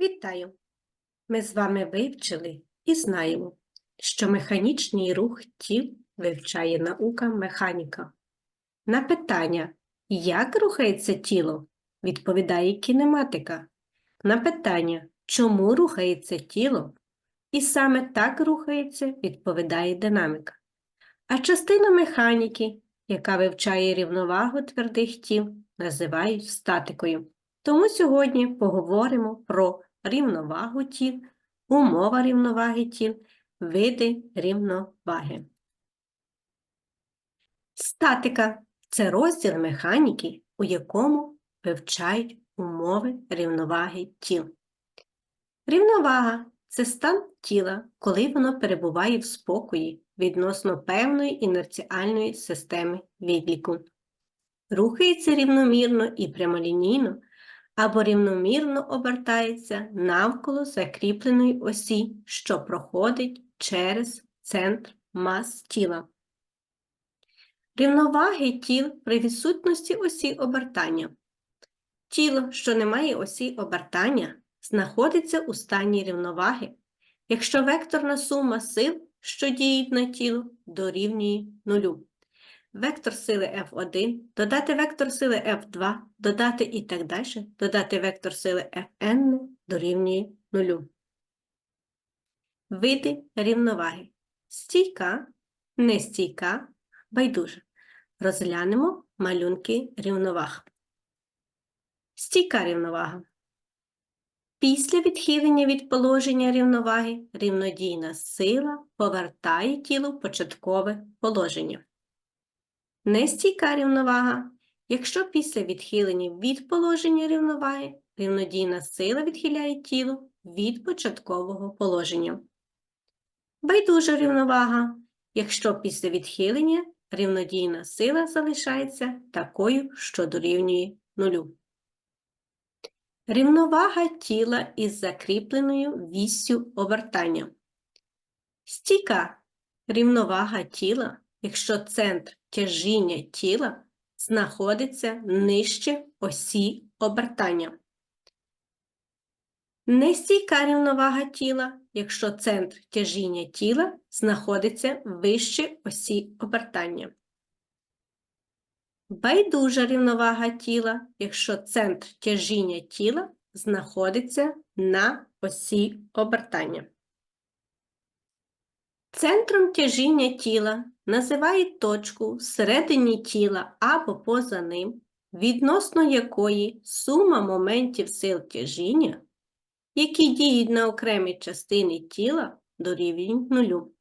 Вітаю! Ми з вами вивчили і знаємо, що механічний рух тіл вивчає наука механіка. На питання, як рухається тіло, відповідає кінематика. На питання, чому рухається тіло, і саме так рухається, відповідає динаміка. А частина механіки, яка вивчає рівновагу твердих тіл, називають статикою. Тому сьогодні поговоримо про рівновагу тіл, умова рівноваги тіл, види рівноваги. Статика це розділ механіки, у якому вивчають умови рівноваги тіл. Рівновага це стан тіла, коли воно перебуває в спокої відносно певної інерціальної системи відліку. Рухається рівномірно і прямолінійно або рівномірно обертається навколо закріпленої осі, що проходить через центр мас тіла. Рівноваги тіл при відсутності осі обертання. Тіло, що не має осі обертання, знаходиться у стані рівноваги, якщо векторна сума сил, що діють на тіло, дорівнює нулю. Вектор сили F1, додати вектор сили F2, додати і так далі, додати вектор сили Fn дорівнює нулю. Види рівноваги. Стійка, нестійка, байдужа. Розглянемо малюнки рівноваг. Стійка рівновага. Після відхилення від положення рівноваги рівнодійна сила повертає тіло в початкове положення. Нестійка рівновага. Якщо після відхилення від положення рівноваги рівнодійна сила відхиляє тіло від початкового положення. Байдужа рівновага. Якщо після відхилення рівнодійна сила залишається такою, що дорівнює нулю. Рівновага тіла із закріпленою віссю обертання. Стійка рівновага тіла, якщо центр тяжіння тіла знаходиться нижче осі обертання. Нестійка рівновага тіла, якщо центр тяжіння тіла знаходиться вище осі обертання. Байдужа рівновага тіла, якщо центр тяжіння тіла знаходиться на осі обертання. Центром тяжіння тіла називають точку всередині тіла або поза ним, відносно якої сума моментів сил тяжіння, які діють на окремі частини тіла, дорівнює нулю.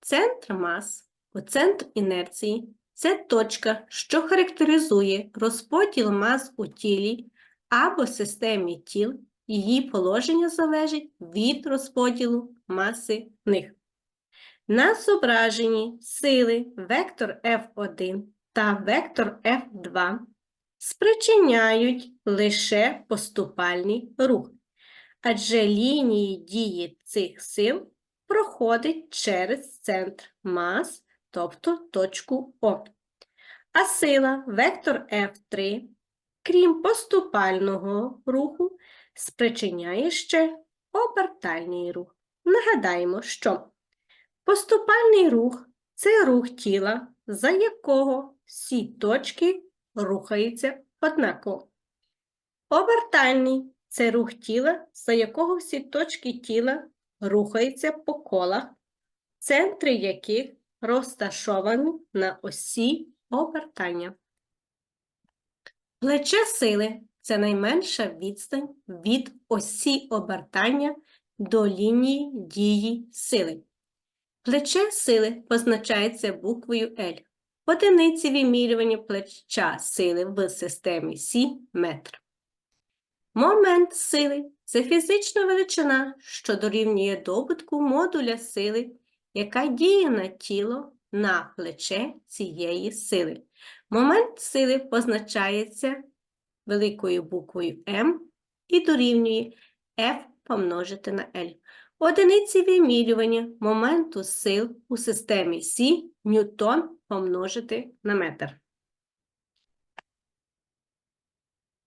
Центр мас у центр інерції це точка, що характеризує розподіл мас у тілі або системі тіл, її положення залежить від розподілу маси в них. На зображенні сили вектор F1 та вектор F2 спричиняють лише поступальний рух, адже лінії дії цих сил проходять через центр мас, тобто точку О. А сила вектор F3, крім поступального руху, спричиняє ще обертальний рух. Нагадаємо, що Поступальний рух це рух тіла, за якого всі точки рухаються однаково. Обертальний це рух тіла, за якого всі точки тіла рухаються по колах, центри яких розташовані на осі обертання. Плече сили це найменша відстань від осі обертання до лінії дії сили. Плече сили позначається буквою L. Одиниці вимірювання плеча сили в системі Сі метр. Момент сили це фізична величина, що дорівнює добутку модуля сили, яка діє на тіло на плече цієї сили. Момент сили позначається великою буквою М і дорівнює F помножити на L. Одиниці вимірювання моменту сил у системі Сі ньютон помножити на метр.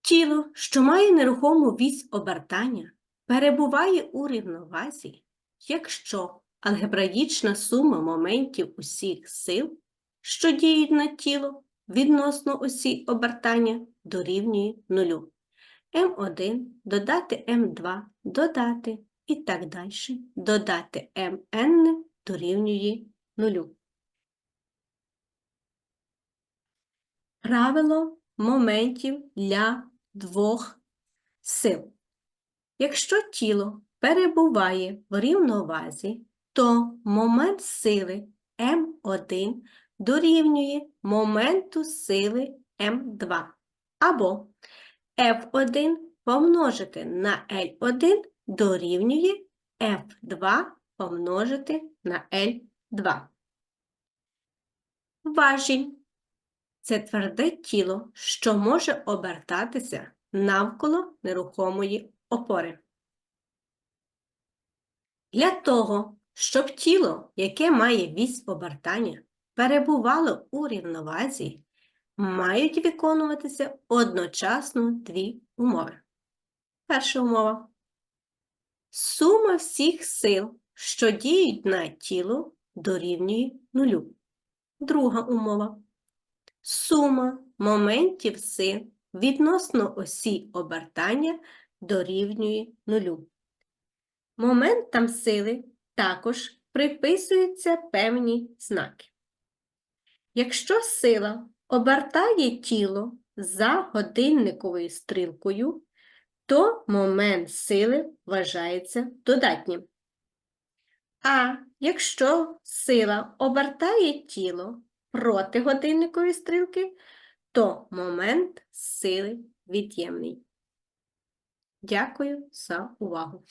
Тіло, що має нерухому вісь обертання, перебуває у рівновазі, якщо алгебраїчна сума моментів усіх сил, що діють на тіло відносно осі обертання, дорівнює нулю. М1 додати М2 додати і так далі. Додати МН дорівнює нулю. Правило моментів для двох сил. Якщо тіло перебуває в рівновазі, то момент сили М1 дорівнює моменту сили М2 або F1 помножити на L1 дорівнює F2 помножити на L2. Важіль це тверде тіло, що може обертатися навколо нерухомої опори. Для того, щоб тіло, яке має вісь обертання, перебувало у рівновазі, мають виконуватися одночасно дві умови. Перша умова. Сума всіх сил, що діють на тіло, дорівнює нулю. Друга умова. Сума моментів сил відносно осі обертання дорівнює нулю. Моментам сили також приписуються певні знаки. Якщо сила обертає тіло за годинниковою стрілкою, то момент сили вважається додатнім. А якщо сила обертає тіло проти годинникової стрілки, то момент сили від'ємний. Дякую за увагу!